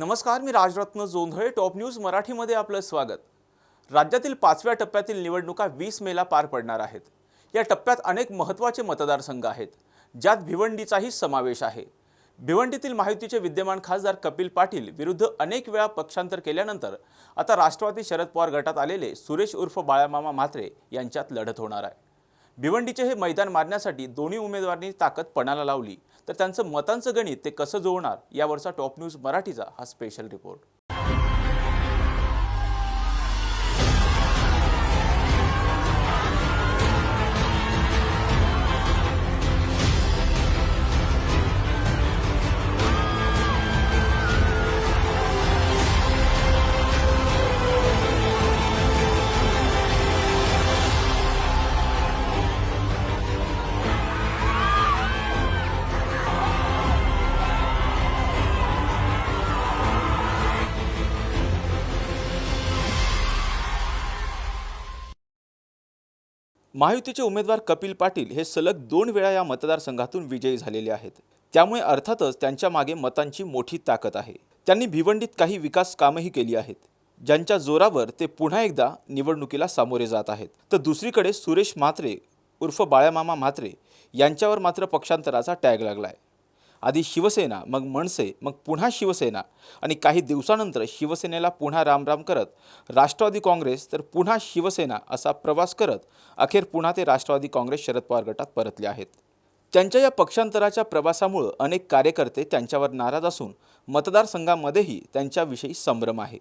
नमस्कार मी Rajratna Jondhale top news मराठीमध्ये आपलं स्वागत. राज्यातील पाचव्या टप्प्यातील निवडणुका वीस मेला पार पडणार आहेत. या टप्प्यात अनेक महत्त्वाचे मतदारसंघ आहेत ज्यात भिवंडीचाही समावेश आहे. भिवंडीतील माहितीचे विद्यमान खासदार कपिल पाटील विरुद्ध अनेक वेळा पक्षांतर केल्यानंतर आता राष्ट्रवादी शरद पवार गटात आलेले सुरेश उर्फ बाळामामा म्हात्रे यांच्यात लढत होणार आहे. भिवंडीचे हे मैदान मारण्यासाठी दोन्ही उमेदवारांनी ताकद पणाला लावली. तर त्यांचं मतांचं गणित ते कसं जुळणार यावरचा टॉप न्यूज मराठीचा हा स्पेशल रिपोर्ट महायुतीचे उमेदवार कपिल पाटील हे सलग दोन वेळा या मतदारसंघातून विजयी झालेले आहेत. त्यामुळे अर्थातच त्यांच्या मागे मतांची मोठी ताकद आहे. त्यांनी भिवंडीत काही विकास कामंही केली आहेत. ज्यांच्या जोरावर ते पुन्हा एकदा निवडणुकीला सामोरे जात आहेत. तर दुसरीकडे सुरेश म्हात्रे उर्फ बाळामामा म्हात्रे यांच्यावर मात्र पक्षांतराचा टॅग लागलाय. आधी शिवसेना मग मनसे मग पुन्हा शिवसेना आणि काही दिवसानंतर शिवसेनेला पुन्हा रामराम करत राष्ट्रवादी काँग्रेस तर पुन्हा शिवसेना असा प्रवास करत अखेर पुन्हा ते राष्ट्रवादी काँग्रेस शरद पवार गटात परतले आहेत. त्यांच्या या पक्षांतराच्या प्रवासामुळं अनेक कार्यकर्ते त्यांच्यावर नाराज असून मतदारसंघामध्येही त्यांच्याविषयी संभ्रम आहे.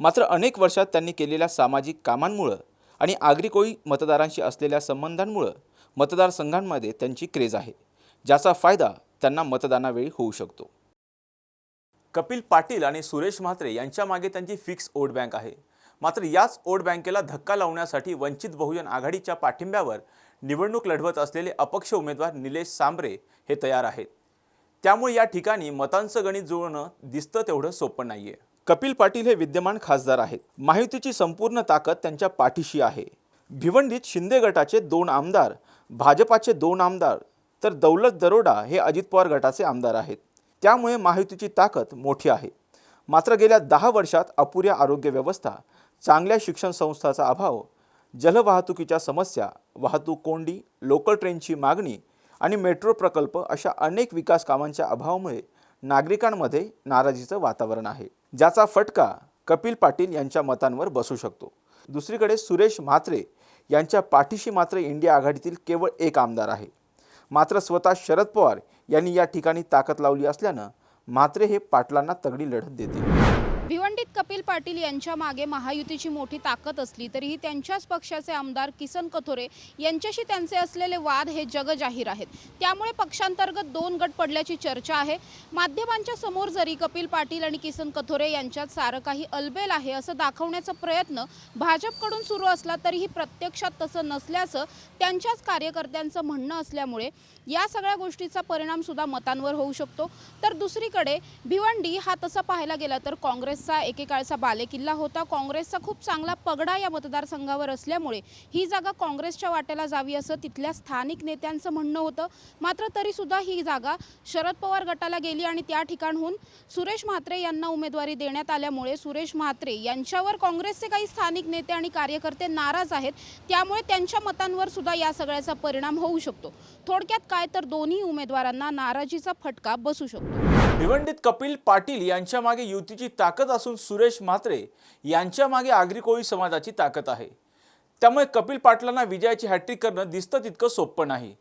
मात्र अनेक वर्षात त्यांनी केलेल्या सामाजिक कामांमुळं आणि आगरी कोळी मतदारांशी असलेल्या संबंधांमुळं मतदारसंघांमध्ये त्यांची क्रेज आहे. ज्याचा फायदा त्यांना मतदानावेळी होऊ शकतो. कपिल पाटील आणि सुरेश म्हात्रे यांच्या मागे त्यांची फिक्स वोट बँक आहे. मात्र याच वोट बँकेला धक्का लावण्यासाठी वंचित बहुजन आघाडीच्या पाठिंब्यावर निवडणूक लढवत असलेले अपक्ष उमेदवार निलेश सांबरे हे तयार आहेत. त्यामुळे या ठिकाणी मतांचं गणित जुळणं दिसतं तेवढं सोपं नाहीये. कपिल पाटील हे विद्यमान खासदार आहेत. महायुतीची संपूर्ण ताकद त्यांच्या पाठीशी आहे. भिवंडीत शिंदे गटाचे दोन आमदार भाजपाचे दोन आमदार तर दौलत दरोडा हे अजित पवार गटाचे आमदार आहेत. त्यामुळे महायुतीची ताकद मोठी आहे. मात्र गेल्या दहा वर्षात अपुऱ्या आरोग्य व्यवस्था चांगल्या शिक्षण संस्थाचा अभाव जलवाहतुकीच्या समस्या वाहतूक कोंडी लोकल ट्रेनची मागणी आणि मेट्रो प्रकल्प अशा अनेक विकास कामांच्या अभावामुळे नागरिकांमध्ये नाराजीचं वातावरण आहे. ज्याचा फटका कपिल पाटील यांच्या मतांवर बसू शकतो. दुसरीकडे सुरेश म्हात्रे यांच्या पाठीशी मात्र इंडिया आघाडीतील केवळ एक आमदार आहे. मात्र स्वतः शरद पवार यांनी या ठिकाणी ताकद लावली असल्यानं म्हात्रे हे पाटलांना तगडी लढत देतील. कपिल पाटील यांच्या मागे महायुतीची मोठी ताकद असली तरीही त्यांच्याच पक्षाचे आमदार किसन कथोरे यांच्याशी त्यांचे असलेले वाद हे जगजाहीर आहेत. त्यामुळे पक्षांतर्गत दोन गट पडल्याची चर्चा आहे. माध्यमांच्या समोर जरी कपिल पाटील आणि किसन कथोरे यांच्यात सारं काही अलबेल आहे असं दाखवण्याचा प्रयत्न भाजपकडून सुरू असला तरीही प्रत्यक्षात तसं नसल्याचं त्यांच्याच कार्यकर्त्यांचं म्हणणं असल्यामुळे या सगळ्या गोष्टीचा परिणाम सुद्धा मतांवर होऊ शकतो. तर दुसरीकडे भिवंडी हा तसा पाहायला गेला तर काँग्रेसचा काळचा बालेकिल्ला होता. काँग्रेसचा खूप चांगला पगडा या मतदारसंघावर असल्यामुळे ही जागा काँग्रेसच्या वाट्याला जावी असं तिथल्या स्थानिक नेत्यांचं म्हणणं होतं. मात्र तरीसुद्धा ही जागा शरद पवार गटाला गेली आणि त्या ठिकाणहून सुरेश म्हात्रे यांना उमेदवारी देण्यात आल्यामुळे सुरेश म्हात्रे यांच्यावर काँग्रेसचे काही स्थानिक नेते आणि कार्यकर्ते नाराज आहेत. त्यामुळे त्यांच्या मतांवर सुद्धा या सगळ्याचा परिणाम होऊ शकतो. थोडक्यात काय तर दोन्ही उमेदवारांना नाराजीचा फटका बसू शकतो. भिवंडीत कपिल पाटील यांच्या मागे युतीची ताकद असून सुरेश म्हात्रे यांच्या मागे आगरी कोळी समाजाची ताकद आहे. त्यामुळे कपिल पाटलांना विजयाची हॅट्रिक करणं दिसतं तितकं सोपं नाही.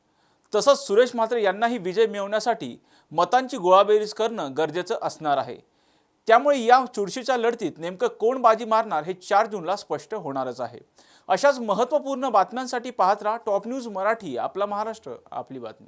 तसंच सुरेश म्हात्रे यांनाही विजय मिळवण्यासाठी मतांची गोळाबेरीज करणं गरजेचं असणार आहे. त्यामुळे या चुरशीच्या लढतीत नेमकं कोण बाजी मारणार हे चार जूनला स्पष्ट होणारच आहे. अशाच महत्त्वपूर्ण बातम्यांसाठी पाहत राहा टॉप न्यूज मराठी आपला महाराष्ट्र आपली बातमी.